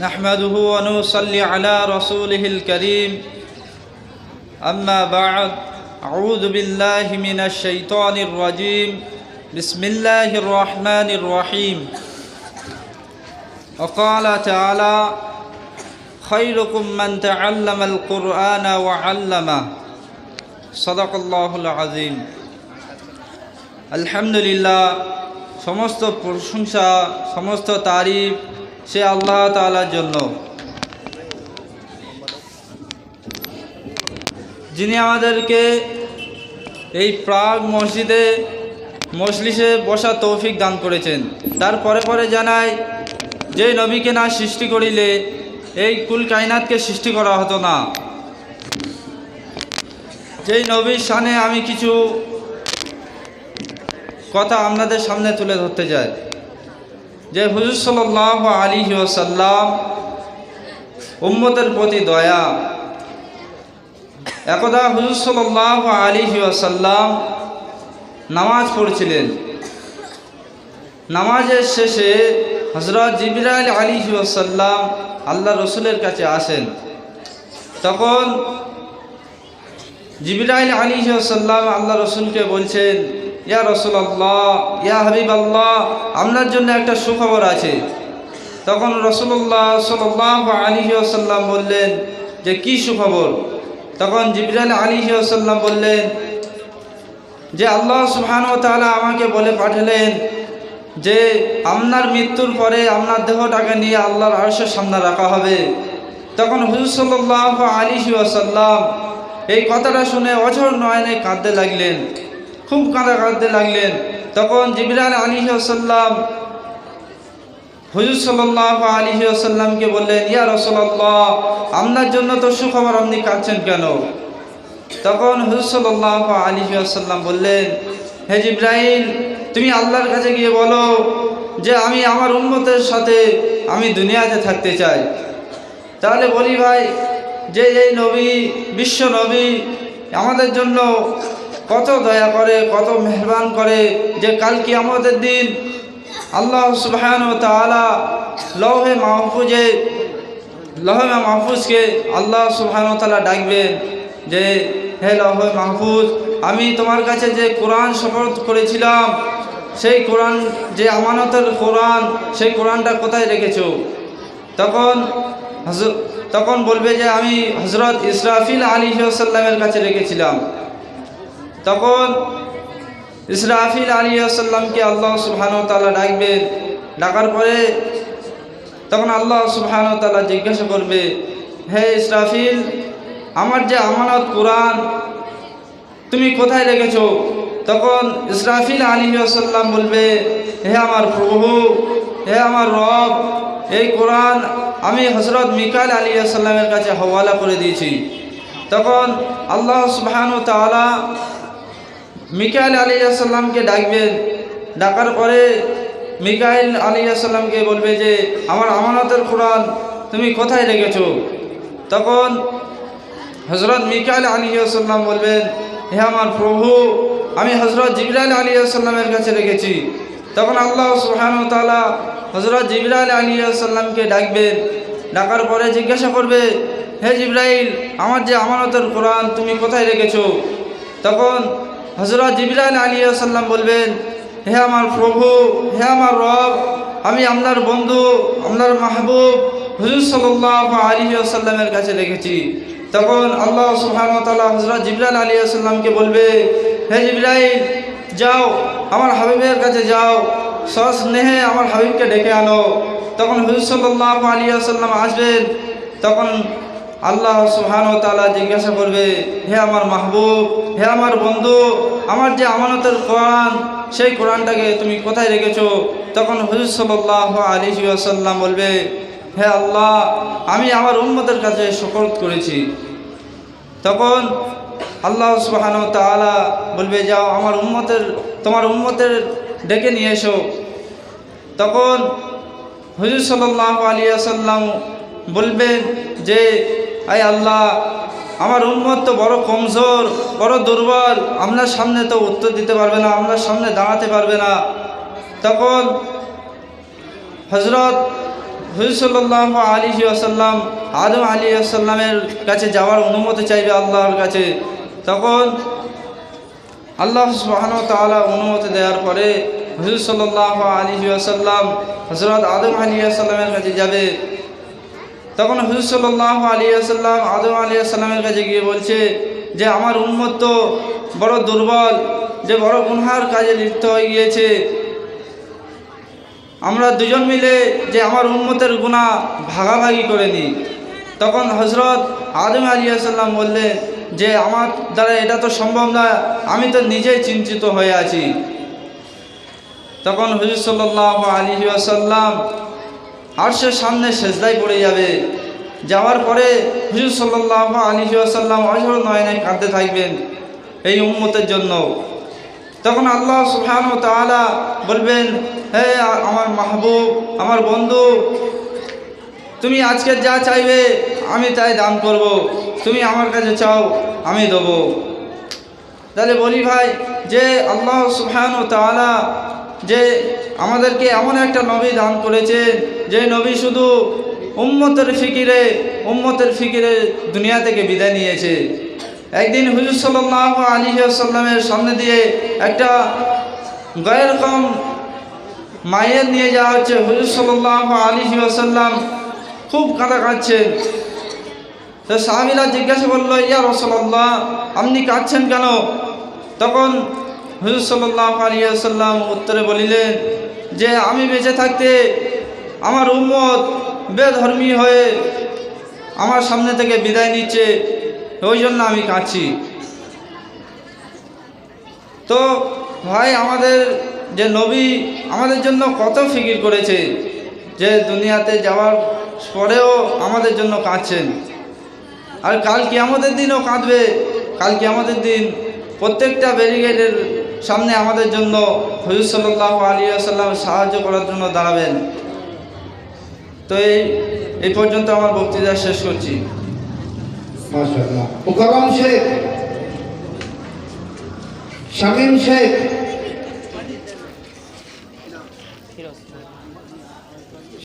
نحمده ونصلي على رسوله الكريم أما بعد أعوذ بالله من الشيطان الرجيم بسم الله الرحمن الرحيم وقال تعالى خيركم من تعلم القرآن وعلمه صدق الله العظيم আলহামদুলিল্লাহ সমস্ত প্রশংসা সমস্ত তারিফ সে আল্লাহ তাআলার জন্য। যিনি আমাদেরকে এই প্রাগ মসজিদে মজলিসে বসা তৌফিক দান করেছেন তারপরে পরে পরে জানায় যে নবীকে না সৃষ্টি করিলে এই কুল কায়নাতকে সৃষ্টি করা হতো না। যেই নবীর সানে আমি কিছু কথা আপনাদের সামনে তুলে ধরতে চাই। যে হুজুর সাল্লাহ আলী ওসাল্লাম উম্মতের প্রতি দয়া। একদা হুজুর সাল্লাহ আলী ওসাল্লাম নামাজ পড়ছিলেন। নামাজের শেষে হজরত জিবরাইল আলী ওসাল্লাম আল্লাহ রসুলের কাছে আসেন। তখন জিবরাইল আলী সাল্লাম আল্লাহ রসুলকে বলছেন ইয়া রসুল আল্লাহ ইয়া হাবিব আল্লাহ আপনার জন্য একটা সুখবর আছে। তখন রসুল্লাহ সাল্লাহ আলী সাল্লাম বললেন, যে কি সুখবর? তখন জিবরাইল আলী সাল্লাম বললেন, যে আল্লাহ সুহান ও তাআলা আমাকে বলে পাঠালেন যে আপনার মৃত্যুর পরে আপনার দেহটাকে নিয়ে আল্লাহর আরশের সামনে রাখা হবে। তখন হুজুর সাল্লাহ আলী সাল্লাম এই কথাটা শুনে অঝর নয়নে কাঁদতে লাগলেন। খুব কাঁদা কাঁদতে লাগলেন। তখন জিবরাল আলী সাল্লাম হুজুর সাল্লাহ আলী সাল্লামকে বললেন, ইয়া রসল্লাহ আপনার জন্য তো সুখবর আপনি কাঁদছেন কেন? তখন হুজুর সাল্লাহ আলী সাল্লাম বললেন, হে জিব্রাহিম তুমি আল্লাহর কাছে গিয়ে বলো যে আমি আমার উন্মতের সাথে আমি দুনিয়াতে থাকতে চাই। তাহলে বলি ভাই, যে এই নবী, বিশ্ব নবী, আমাদের জন্য কত দয়া করে, কত মেহরবান করে যে কাল কি আমাদের দিন আল্লাহ সুবহান তালা লহে মাহফুজে, লহে মাহফুজকে আল্লাহ সুবহান তালা ডাকবেন যে, হে লহে মাহফুজ, আমি তোমার কাছে যে কোরআন শপথ করেছিলাম, সেই কোরআন, যে আমানতের কোরআন, সেই কোরআনটা কোথায় রেখেছো? তখন তখন বলবে যে, আমি হজরত ইসরাফিল আলী সাল্লামের কাছে রেখেছিলাম। তখন ইসরাফিল আলী আসাল্লামকে আল্লাহ সুবহান তালা ডাকবেন। ডাকার পরে তখন আল্লাহ সুবহান তালা জিজ্ঞাসা করবে, হে ইসরাফিল, আমার যে আমানত কোরআন, তুমি কোথায় রেখেছো? তখন ইসরাফিল আলী আসাল্লাম বলবে, হে আমার প্রভু, হে আমার রব, এই কোরআন আমি হজরত মিকাল আলী আসাল্লামের কাছে হওয়ালা করে দিয়েছি। তখন আল্লাহ সুবহান তালা মিকাইল আলী আসাল্লামকে ডাকবেন ডাকার পরে মিকাইল আলী বলবে যে, আমার আমানতের কোরআন তুমি কোথায় রেখেছো? তখন হজরত মিকাইল আলী বলবেন হে আমার প্রভু, আমি হজরত জিবরাইল আলী কাছে রেখেছি। তখন আল্লাহ সুহান তালা হজরত জিবরাইল আলী আসাল্লামকে ডাকবেন ডাকার পরে জিজ্ঞাসা করবে, হে জিব্রাইল, আমার যে আমানতের কোরআন তুমি কোথায় রেখেছো? তখন হজরত জিবরাইল আলী আসাল্লাম বলবেন, হে আমার প্রভু, হে আমার রব, আমি আপনার বন্ধু, আপনার মাহবুব হুজুর সাল্লাহ আলী আসাল্লামের কাছে রেখেছি তখন আল্লাহ সুহান তাল্লাহ হজরত জিবরাইল আলী আসাল্লামকে বলবে, হে জিবরাইল, যাও, আমার হাবিবের কাছে যাও, সস্নেহে আমার হাবিবকে ডেকে আনো। তখন হুজুর সাল্লাহ আলী আসাল্লাম আসবেন। তখন আল্লাহ সুহান তালা জিজ্ঞাসা করবে, হে আমার মাহবুব, হে আমার বন্ধু, আমার যে আমানতের কোরআন, সেই কোরআনটাকে তুমি কোথায় রেখেছো? তখন হুজুর সাল্লাহ আলী আসাল্লাম বলবে, হে আল্লাহ, আমি আমার উম্মতের কাছে শপথ করেছি। তখন আল্লাহ সুবাহান তালা বলবে, যাও, আমার উম্মতের, তোমার উম্মতের ডেকে নিয়ে এসো। তখন হুজুর সাল্লাহ আলী আসাল্লাম বলবেন যে আই আল্লাহ, আমার উন্মত তো বড় কমজোর, বড় দুর্বল, আপনার সামনে তো উত্তর দিতে পারবে না, আপনার সামনে দাঁড়াতে পারবে না। তখন হজরত হুজুরসাল্লাহ আলী আসাল্লাম আদম আলী আসাল্লামের কাছে যাওয়ার অনুমতি চাইবে আল্লাহর কাছে। তখন আল্লাহ সুবাহন তালা অনুমতি দেওয়ার পরে হুজুর সাল্লাহ আলী আসাল্লাম হজরত আদম আলী আসাল্লামের কাছে যাবে। তখন হুজুর সাল্লাহ আলী আসাল্লাম আদম আলী আসাল্লামের কাছে গিয়ে বলছে যে, আমার উন্মত তো বড় দুর্বল, যে বড় গুনহার কাজে লিপ্ত হয়ে গিয়েছে। আমরা দুজন মিলে যে আমার উন্মতের গুণা ভাগাভাগি করে নিই। তখন হজরত আদম আলী আসাল্লাম বললেন যে, আমার দ্বারা এটা তো সম্ভব না, আমি তো নিজেই চিন্তিত হয়ে আছি। তখন হুজুর সাল্লাহ আলী আসাল্লাম আরশের সামনে সেজদাই পড়ে যাবে। যাওয়ার পরে হুজুর সাল্লাহ আলী আসাল্লাম অঝর নয়নে কাঁদতে থাকবেন এই উম্মতের জন্য। তখন আল্লাহ সুবহান ও তাআলা বলবেন, হে আমার মাহবুব, আমার বন্ধু, তুমি আজকে যা চাইবে আমি তাই দান করব। তুমি আমার কাছে চাও, আমি দেবো। তাহলে বলি ভাই, যে আল্লাহ সুবহান ও তাআলা যে আমাদেরকে এমন একটা নবী দান করেছে যে নবী শুধু উম্মতের ফিকিরে উম্মতের ফিকিরে দুনিয়া থেকে বিদায় নিয়েছে। একদিন হুজুর সাল্লাহ আলী সাল্লামের সামনে দিয়ে একটা গায়ের কম মায়ের নিয়ে যাওয়া হচ্ছে। হুজুর সাল্লাহ আলী সাল্লাম খুব কাঁদা কাঁদছেন তো সাহাবিরা জিজ্ঞাসা করল, ইয়া রসল্লাহ আপনি কাঁদছেন কেন? তখন হুজুর সাল্লাহ আলী সাল্লাম উত্তরে বলিলেন, যে আমি বেঁচে থাকতে আমার উম্মত বেধর্মী হয়ে আমার সামনে থেকে বিদায় নিচ্ছে, ওই জন্য আমি কাঁদছি। তো ভাই, আমাদের যে নবী আমাদের জন্য কত ফিকির করেছে যে দুনিয়াতে যাওয়ার পরেও আমাদের জন্য কাঁদছেন। আর কাল কি আমাদের দিনও কাঁদবে। কাল কি আমাদের দিন প্রত্যেকটা ব্যারিগেডের সামনে আমাদের জন্য হজুর সাল্লাহ আলী আসাল্লাম সাহায্য করার জন্য দাঁড়াবেন। তো এই এই পর্যন্ত আমার বক্তৃতা শেষ করছি। মাশাআল্লাহ। মুকাররম শেখ শামীম শেখ